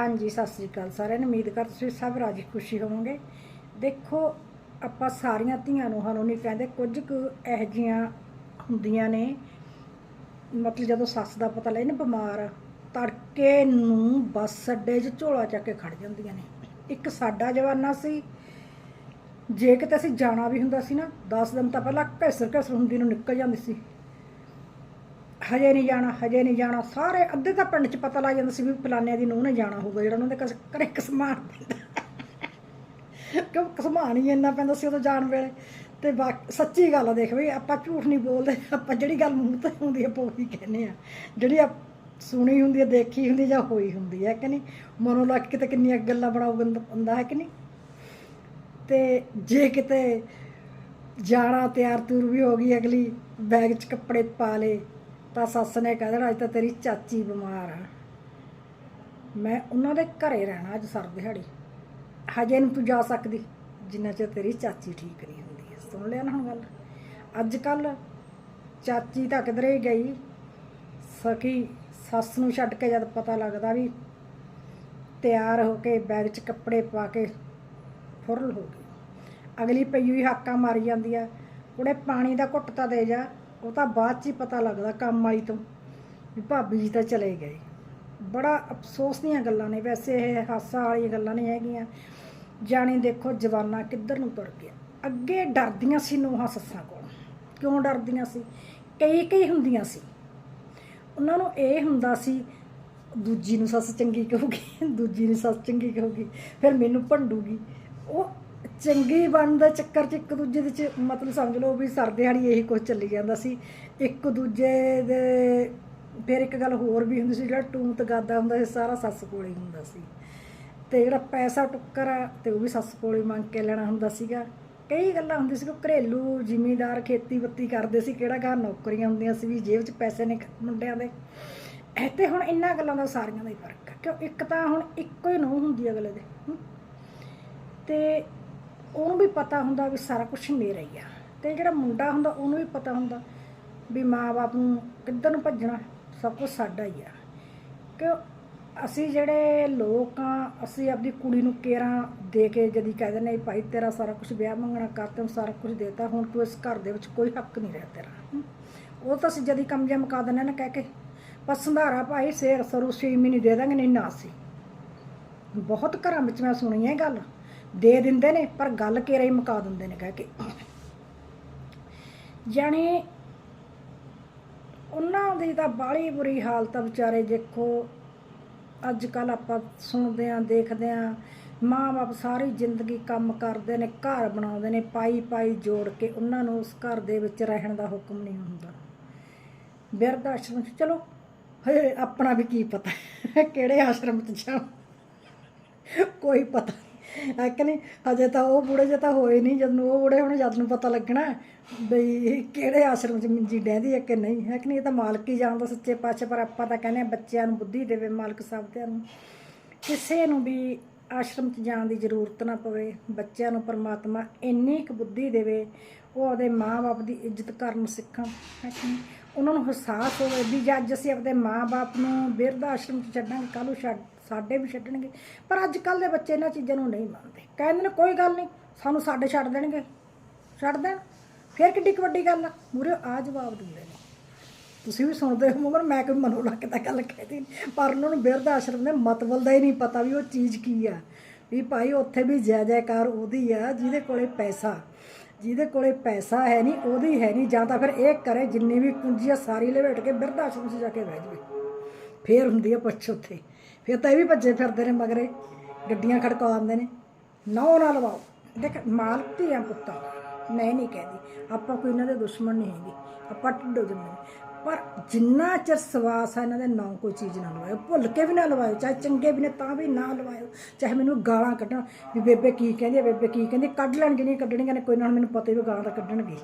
ਹਾਂਜੀ, ਸਤਿ ਸ੍ਰੀ ਅਕਾਲ ਸਾਰਿਆਂ ਨੂੰ। ਉਮੀਦ ਕਰ ਤੁਸੀਂ ਸਭ ਰਾਜੀ ਖੁਸ਼ੀ ਹੋਵੋਗੇ। ਦੇਖੋ, ਆਪਾਂ ਸਾਰੀਆਂ ਧੀਆਂ ਨੂੰ ਸਾਨੂੰ ਨਹੀਂ ਕਹਿੰਦੇ, ਕੁਝ ਕੁ ਇਹੋ ਜਿਹੀਆਂ ਹੁੰਦੀਆਂ ਨੇ। ਮਤਲਬ ਜਦੋਂ ਸੱਸ ਦਾ ਪਤਾ ਲੱਗੇ ਨਾ ਬਿਮਾਰ, ਤੜਕੇ ਨੂੰ ਬੱਸ ਅੱਡੇ 'ਚ ਝੋਲਾ ਚੱਕ ਕੇ ਖੜ ਜਾਂਦੀਆਂ ਨੇ। ਇੱਕ ਸਾਡਾ ਜਵਾਨਾ ਸੀ, ਜੇ ਕਿਤੇ ਅਸੀਂ ਜਾਣਾ ਵੀ ਹੁੰਦਾ ਸੀ ਨਾ 10 ਦਿਨ ਤਾਂ ਪਹਿਲਾਂ ਘਸਰ ਘਸਰ ਹੁੰਦੀ ਨੂੰ ਨਿਕਲ ਜਾਂਦੀ ਸੀ। ਹਜੇ ਨਹੀਂ ਜਾਣਾ, ਹਜੇ ਨਹੀਂ ਜਾਣਾ। ਸਾਰੇ ਅੱਧੇ ਤਾਂ ਪਿੰਡ 'ਚ ਪਤਾ ਲੱਗ ਜਾਂਦਾ ਸੀ ਵੀ ਫਲਾਨਿਆਂ ਦੀ ਨੂੰਹ ਨੇ ਜਾਣਾ ਹੋਊਗਾ, ਜਿਹੜਾ ਉਹਨਾਂ ਦੇ ਘਸ- ਘਰੇ ਕਸਮਾਨ ਪੈਂਦਾ। ਕਿਉਂ ਕਸਮਾਨ ਹੀ ਇੰਨਾ ਪੈਂਦਾ ਸੀ ਉਦੋਂ ਜਾਣ ਵੇਲੇ। ਤੇ ਬਾਕ ਸੱਚੀ ਗੱਲ ਆ, ਦੇਖ ਬਈ ਆਪਾਂ ਝੂਠ ਨਹੀਂ ਬੋਲਦੇ, ਆਪਾਂ ਜਿਹੜੀ ਗੱਲ ਮੂੰਹ ਤੇ ਹੁੰਦੀ ਆ, ਆਪਾਂ ਉਹੀ ਕਹਿੰਦੇ ਆ। ਜਿਹੜੀ ਆ ਸੁਣੀ ਹੁੰਦੀ ਆ, ਦੇਖੀ ਹੁੰਦੀ ਜਾਂ ਹੋਈ ਹੁੰਦੀ ਹੈ ਕਿ ਨਹੀਂ? ਮਨੋਂ ਲੱਗ ਕੇ ਤਾਂ ਕਿੰਨੀਆਂ ਗੱਲਾਂ ਬਣਾਉ ਬੰਦਾ ਹੁੰਦਾ ਹੈ ਕਿ ਨਹੀਂ? ਤੇ ਜੇ ਕਿਤੇ ਜਾਣਾ ਤਿਆਰ ਤੁਰ ਵੀ ਹੋ ਗਈ, ਅਗਲੀ ਬੈਗ 'ਚ ਕੱਪੜੇ ਪਾ ਲੇ ਤਾਂ ਸੱਸ ਨੇ ਕਹਿ ਦੇਣਾ, ਅੱਜ ਤਾਂ ਤੇਰੀ ਚਾਚੀ ਬਿਮਾਰ ਆ। ਮੈਂ ਉਹਨਾਂ ਦੇ ਘਰੇ ਰਹਿਣਾ, ਅੱਜ ਸਰ ਦਿਹਾੜੀ। ਹਜੇ ਨੂੰ ਤੂੰ ਜਾ ਸਕਦੀ, ਜਿੰਨਾ ਚਿਰ ਤੇਰੀ ਚਾਚੀ ਠੀਕ ਨਹੀਂ ਹੁੰਦੀ ਸੁਣ ਲਿਆ ਨਾ ਹੁਣ ਗੱਲ। ਅੱਜ ਕੱਲ ਚਾਚੀ ਤਾਂ ਕਿਧਰੇ ਗਈ। ਸਕੀ ਸੱਸ ਨੂੰ ਛੱਡ ਕੇ ਜਦ ਪਤਾ ਲੱਗਦਾ ਵੀ ਤਿਆਰ ਹੋ ਕੇ ਬੈਗ 'ਚ ਕੱਪੜੇ ਪਾ ਕੇ ਫੁਰਲ ਹੋ ਗਈ। ਅਗਲੀ ਪਈ ਹੋਈ ਹਾਕਾਂ ਮਾਰੀ ਜਾਂਦੀ ਆ। ਉਹਨੇ ਪਾਣੀ ਦਾ ਘੁੱਟ ਤਾਂ ਦੇ ਜਾ। ਉਹ ਤਾਂ ਬਾਅਦ ਚ ਹੀ ਪਤਾ ਲੱਗਦਾ ਕੰਮ ਆਈ ਤੋਂ ਵੀ ਭਾਬੀ ਜੀ ਤਾਂ ਚਲੇ ਗਏ। ਬੜਾ ਅਫਸੋਸ ਦੀਆਂ ਗੱਲਾਂ ਨੇ। ਵੈਸੇ ਇਹ ਹਾਸਾ ਵਾਲੀਆਂ ਗੱਲਾਂ ਨਹੀਂ ਹੈਗੀਆਂ। ਜਾਣੀ ਦੇਖੋ ਜਵਾਨਾ ਕਿੱਧਰ ਨੂੰ ਤੁਰ ਗਿਆ ਅੱਗੇ ਡਰਦੀਆਂ ਸੀ ਨੂੰਹਾਂ ਸੱਸਾਂ ਕੋਲ। ਕਿਉਂ ਡਰਦੀਆਂ ਸੀ? ਕਈ ਕਈ ਹੁੰਦੀਆਂ ਸੀ। ਉਹਨਾਂ ਨੂੰ ਇਹ ਹੁੰਦਾ ਸੀ, ਦੂਜੀ ਨੂੰ ਸੱਸ ਚੰਗੀ ਕਹੂਗੀ, ਦੂਜੀ ਨੂੰ ਸੱਸ ਚੰਗੀ ਕਹੂਗੀ, ਫਿਰ ਮੈਨੂੰ ਭੰਡੂਗੀ। ਉਹ ਚੰਗੀ ਬਣਨ ਦਾ ਚੱਕਰ 'ਚ ਇੱਕ ਦੂਜੇ ਦੇ 'ਚ ਮਤਲਬ ਸਮਝ ਲਓ ਵੀ ਸਰ ਦਿਹਾੜੀ ਇਹੀ ਕੁਝ ਚੱਲੀ ਜਾਂਦਾ ਸੀ। ਇੱਕ ਦੂਜੇ ਦੇ ਫਿਰ ਇੱਕ ਗੱਲ ਹੋਰ ਵੀ ਹੁੰਦੀ ਸੀ, ਜਿਹੜਾ ਟੂਤ ਗਾਦਾ ਹੁੰਦਾ ਸੀ, ਸਾਰਾ ਸੱਸ ਕੋਲੇ ਹੀ ਹੁੰਦਾ ਸੀ। ਤੇ ਜਿਹੜਾ ਪੈਸਾ ਟੁੱਕਰ ਆ, ਤੇ ਉਹ ਵੀ ਸੱਸ ਕੋਲੇ ਮੰਗ ਕੇ ਲੈਣਾ ਹੁੰਦਾ ਸੀਗਾ। ਕਈ ਗੱਲਾਂ ਹੁੰਦੀਆਂ ਸੀ ਕਿ ਘਰੇਲੂ ਜ਼ਿਮੀਂਦਾਰ ਖੇਤੀ ਬੱਤੀ ਕਰਦੇ ਸੀ, ਕਿਹੜਾ ਘਰ ਨੌਕਰੀਆਂ ਹੁੰਦੀਆਂ ਸੀ ਵੀ ਜੇਬ 'ਚ ਪੈਸੇ ਨੇ ਮੁੰਡਿਆਂ ਦੇ। ਇਹ ਤੇ ਹੁਣ ਇੰਨਾ ਗੱਲਾਂ ਦਾ ਸਾਰੀਆਂ ਦਾ ਹੀ ਫ਼ਰਕ ਹੈ ਕਿਉਂ ਇੱਕ ਤਾਂ ਹੁਣ ਇੱਕੋ ਹੀ ਨੂੰ ਹੁੰਦੀ ਅਗਲੇ ਦੇ ਹਮ। ਤੇ ਉਹਨੂੰ ਵੀ ਪਤਾ ਹੁੰਦਾ ਵੀ ਸਾਰਾ ਕੁਝ ਮੇਰਾ ਹੀ ਆ। ਤੇ ਜਿਹੜਾ ਮੁੰਡਾ ਹੁੰਦਾ, ਉਹਨੂੰ ਵੀ ਪਤਾ ਹੁੰਦਾ ਵੀ ਮਾਂ-ਬਾਪ ਨੂੰ ਕਿੱਧਰ ਨੂੰ ਭੱਜਣਾ, ਸਭ ਕੁਝ ਸਾਡਾ ਹੀ ਆ। ਕਿ ਅਸੀਂ ਜਿਹੜੇ ਲੋਕ ਆ, ਅਸੀਂ ਆਪਣੀ ਕੁੜੀ ਨੂੰ ਕੇਰਾਂ ਦੇ ਕੇ ਜਦੀ ਕਹਿ ਦਿੰਦੇ ਭਾਈ ਤੇਰਾ ਸਾਰਾ ਕੁਝ ਵਿਆਹ ਮੰਗਣਾ ਕਰ, ਤੈਨੂੰ ਸਾਰਾ ਕੁਝ ਦੇਤਾ, ਹੁਣ ਤੂੰ ਇਸ ਘਰ ਦੇ ਵਿੱਚ ਕੋਈ ਹੱਕ ਨਹੀਂ ਰਿਹਾ ਤੇਰਾ। ਉਹ ਤਾਂ ਅਸੀਂ ਜਦੀ ਕੰਮ ਜਿਹਾ ਮੁਕਾ ਦਿੰਦੇ ਨਾ ਕਹਿ ਕੇ। ਪਰ ਸੰਧਾਰਾ ਭਾਈ ਸੇਰ ਸਰੂ ਛੇ ਮਹੀਨੇ ਦੇ ਦਾਂਗੇ ਨਹੀਂ ਨਾ ਸੀ ਬਹੁਤ ਘਰਾਂ ਵਿੱਚ ਮੈਂ ਸੁਣੀ ਹੈ ਇਹ ਗੱਲ। ਦੇ ਦਿੰਦੇ ਨੇ, ਪਰ ਗੱਲ ਕੇਰੇ ਹੀ ਮੁਕਾ ਦਿੰਦੇ ਨੇ ਕਹਿ ਕੇ। ਜਾਣੀ ਉਹਨਾਂ ਦੀ ਤਾਂ ਬਾਹਲੀ ਬੁਰੀ ਹਾਲਤ ਆ ਵਿਚਾਰੇ, ਦੇਖੋ ਅੱਜ ਕੱਲ ਆਪਾਂ ਸੁਣਦੇ ਆਂ, ਦੇਖਦੇ ਆਂ, ਮਾਂ-ਬਾਪ ਸਾਰੀ ਜ਼ਿੰਦਗੀ ਕੰਮ ਕਰਦੇ ਨੇ, ਘਰ ਬਣਾਉਂਦੇ ਨੇ ਪਾਈ ਪਾਈ ਜੋੜ ਕੇ ਉਹਨਾਂ ਨੂੰ ਉਸ ਘਰ ਦੇ ਵਿੱਚ ਰਹਿਣ ਦਾ ਹੁਕਮ ਨਹੀਂ ਹੁੰਦਾ। ਬਿਰਧ ਆਸ਼ਰਮ 'ਚ, ਚਲੋ ਹਏ ਆਪਣਾ ਵੀ ਕੀ ਪਤਾ, ਕਿਹੜੇ ਆਸ਼ਰਮ 'ਚ ਜਾਣਾ ਕੋਈ ਪਤਾ ਨਹੀਂ ਹੈ ਕਿ ਨਹੀਂ? ਅਜੇ ਤਾਂ ਉਹ ਬੁੜੇ ਜੇ ਤਾਂ ਹੋਏ ਨਹੀਂ, ਜਦ ਨੂੰ ਉਹ ਬੁੜੇ ਹੁਣ ਜਦ ਨੂੰ ਪਤਾ ਲੱਗਣਾ ਬਈ ਕਿਹੜੇ ਆਸ਼ਰਮ 'ਚ ਮਿੰਜੀ ਡਹਿੰਦੀ ਹੈ ਕਿ ਨਹੀਂ? ਹੈ ਕਿ ਨਹੀਂ? ਇਹ ਤਾਂ ਮਾਲਕ ਹੀ ਜਾਣਦਾ ਸੱਚੇ ਪਾਤਸ਼ਾਹ, ਪਰ ਆਪਾਂ ਤਾਂ ਕਹਿੰਦੇ ਹਾਂ ਬੱਚਿਆਂ ਨੂੰ ਬੁੱਧੀ ਦੇਵੇ ਮਾਲਕ ਸਭਦਿਆਂ ਨੂੰ। ਕਿਸੇ ਨੂੰ ਵੀ ਆਸ਼ਰਮ 'ਚ ਜਾਣ ਦੀ ਜ਼ਰੂਰਤ ਨਾ ਪਵੇ, ਬੱਚਿਆਂ ਨੂੰ ਪਰਮਾਤਮਾ ਇੰਨੀ ਕੁ ਬੁੱਧੀ ਦੇਵੇ, ਉਹ ਆਪਦੇ ਮਾਂ-ਬਾਪ ਦੀ ਇੱਜ਼ਤ ਕਰਨ ਸਿੱਖਣ ਨਹੀਂ? ਉਹਨਾਂ ਨੂੰ ਅਹਿਸਾਸ ਹੋਵੇ ਵੀ ਜੇ ਅੱਜ ਅਸੀਂ ਆਪਣੇ ਮਾਂ-ਬਾਪ ਨੂੰ ਬਿਰਧ ਆਸ਼ਰਮ 'ਚ ਛੱਡਾਂਗੇ, ਕੱਲ੍ਹ ਨੂੰ ਛੱਡ ਸਾਡੇ ਵੀ ਛੱਡਣਗੇ। ਪਰ ਅੱਜ ਕੱਲ੍ਹ ਦੇ ਬੱਚੇ ਇਹਨਾਂ ਚੀਜ਼ਾਂ ਨੂੰ ਨਹੀਂ ਮੰਨਦੇ। ਕਹਿੰਦੇ ਨੇ, ਕੋਈ ਗੱਲ ਨਹੀਂ, ਸਾਨੂੰ ਸਾਡੇ ਛੱਡ ਦੇਣਗੇ। ਛੱਡ ਦੇਣ? ਫਿਰ ਕਿੱਡੀ ਕੁ ਵੱਡੀ ਗੱਲ ਆ। ਮੂਰੇ ਆ ਜਵਾਬ ਦਿੰਦੇ ਨੇ। ਤੁਸੀਂ ਵੀ ਸੁਣਦੇ ਹੋ ਮਗਰ ਮੈਂ ਕੋਈ ਮਨੋਂ ਲੱਗ ਤਾਂ ਗੱਲ ਕਹਿਦੀ ਨਹੀਂ। ਪਰ ਉਹਨਾਂ ਨੂੰ ਬਿਰਧ ਆਸ਼ਰਮ ਦੇ ਮਤਲਬ ਦਾ ਹੀ ਨਹੀਂ ਪਤਾ ਵੀ ਉਹ ਚੀਜ਼ ਕੀ ਆ। ਵੀ ਭਾਈ ਉੱਥੇ ਵੀ ਜੈ ਜੈਕਾਰ ਉਹਦੀ ਆ, ਜਿਹਦੇ ਕੋਲੇ ਪੈਸਾ। ਜਿਹਦੇ ਕੋਲੇ ਪੈਸਾ ਹੈ ਨਹੀਂ, ਉਹਦੀ ਹੈ ਨਹੀਂ। ਜਾਂ ਤਾਂ ਫਿਰ ਇਹ ਕਰੇ ਜਿੰਨੀ ਵੀ ਕੁੰਜੀ ਆ, ਸਾਰੀ ਲਵੇਟ ਕੇ ਬਿਰਧ ਆਸ਼ਰਮ 'ਚ ਜਾ ਕੇ ਬਹਿ ਜਾਵੇ। ਫੇਰ ਹੁੰਦੀ ਆ ਪੁੱਛ ਉੱਥੇ। ਫਿਰ ਤਾਂ ਇਹ ਵੀ ਭੱਜੇ ਫਿਰਦੇ ਨੇ ਮਗਰੇ, ਗੱਡੀਆਂ ਖੜਕਾਉਂਦੇ ਨੇ। ਨੌ ਨਾ ਲਵਾਓ। ਦੇਖ, ਮਾਲਕ ਧੀਆਂ ਪੁੱਤਾਂ। ਮੈਂ ਨਹੀਂ ਕਹਿੰਦੀ, ਆਪਾਂ ਕੋਈ ਇਹਨਾਂ ਦੇ ਦੁਸ਼ਮਣ ਨਹੀਂ ਹੈਗੇ। ਆਪਾਂ ਢਿੱਡੋ ਜੰਮੇ ਪਰ ਜਿੰਨਾ ਚਿਰ ਸਵਾਸ ਆ ਇਹਨਾਂ ਦੇ, ਨਾਂ ਕੋਈ ਚੀਜ਼ ਨਾ ਲਵਾਇਓ। ਭੁੱਲ ਕੇ ਵੀ ਨਾ ਲਵਾਇਓ, ਚਾਹੇ ਚੰਗੇ ਵੀ ਨੇ ਤਾਂ ਵੀ ਨਾ ਲਵਾਇਓ। ਚਾਹੇ ਮੈਨੂੰ ਗਾਲਾਂ ਕੱਢਣ, ਵੀ ਬੇਬੇ ਕੀ ਕਹਿੰਦੀ ਆ, ਬੇਬੇ ਕੀ ਕਹਿੰਦੀ ਕੱਢ ਲੈਣਗੇ ਨਹੀਂ ਕੱਢਣੀਆਂ ਨੇ, ਕੋਈ ਨਾ ਹੁਣ ਮੈਨੂੰ ਪਤਾ ਹੀ ਵੀ ਗਾਲਾਂ ਤਾਂ ਕੱਢਣਗੇ।